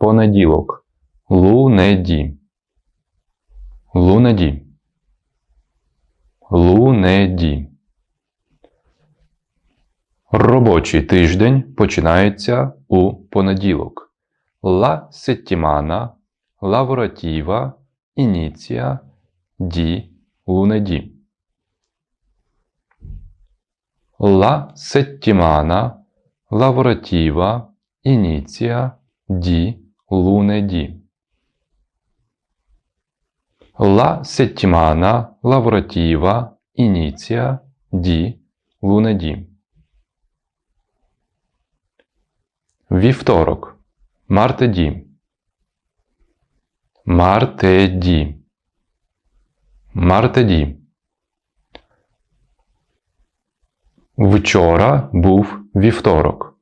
Понеділок. Лунеді. Лунеді. Лунеді. Робочий тиждень починається у понеділок. La settimana lavorativa inizia di lunedì. La settimana lavorativa inizia di lunedì. La settimana lavorativa inizia di lunedì. Вівторок. Мартеді. Мартеді. Мартеді. Вчора був вівторок.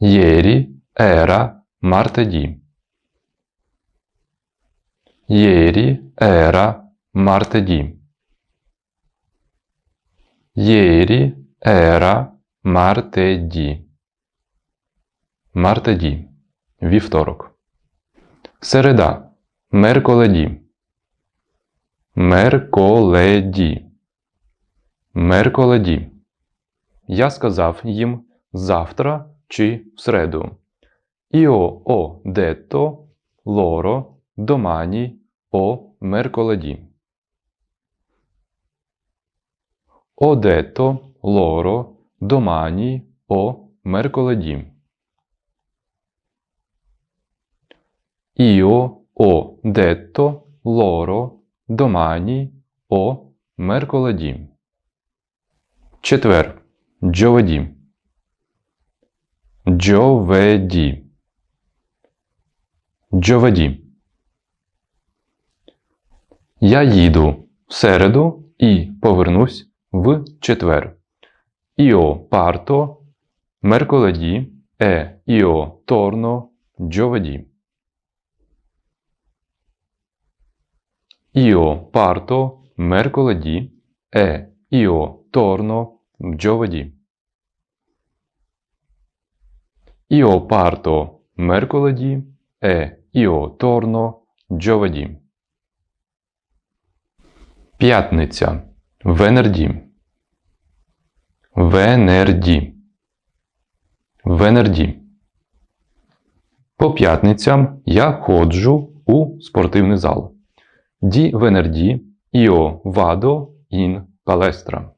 Єрі ера мартеді. Єрі ера мартеді. Єрі ера мартеді. Мартеді. Вівторок. Середа. Мерколеді. Мерколеді. Мерколеді. Я сказав їм завтра чи в середу. Іо о детто лоро домані о мерколеді. О детто лоро домані о мерколеді. Io ho detto loro domani o mercoledì. Четвер. Giovedì. Giovedì. Giovedì. Я їду в середу і повернусь в четвер. Parto mercoledì e io torno giovedì. Io parto mercoledì e io torno giovedì. Io parto mercoledì e io torno giovedì. П'ятниця. Венерді. Венерді. Венерді. По п'ятницям я ходжу у спортивний зал. Di venerdì io vado in palestra.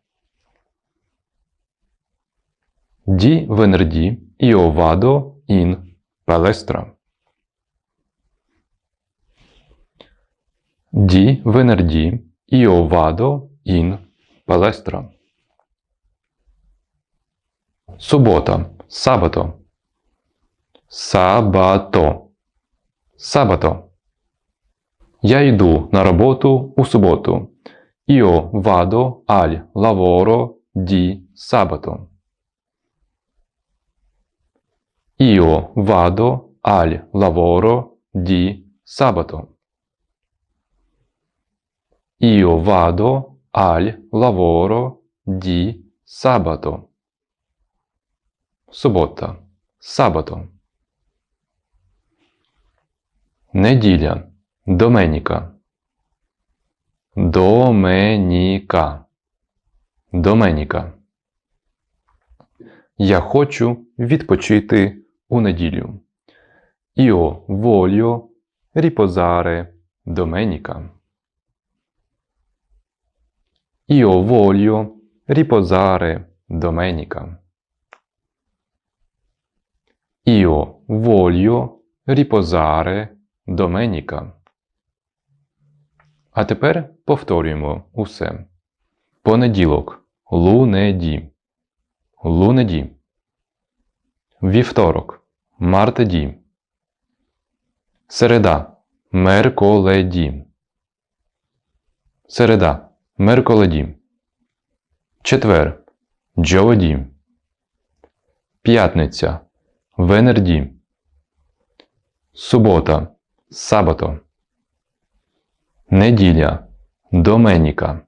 Di venerdì io vado in palestra. Di venerdì io vado in palestra. Субота. Сабато. Сабато. Сабато. Я йду на роботу у суботу. Io vado al lavoro di sabato. Io vado al lavoro di sabato. Io vado al lavoro di sabato. Субота. Сабато. Неділя. Доменіка. Доменіка. Доменіка. Я хочу відпочити у неділю. Io voglio riposare domenica. Io voglio riposare domenica. Io voglio riposare domenica. А тепер повторюємо усе. Понеділок. Лунеді. Лунеді. Вівторок. Мартеді. Середа. Мерколеді. Середа. Мерколеді. Четвер. Джоведі. П'ятниця. Венерді. Субота. Сабато. Неділя. Доменіка.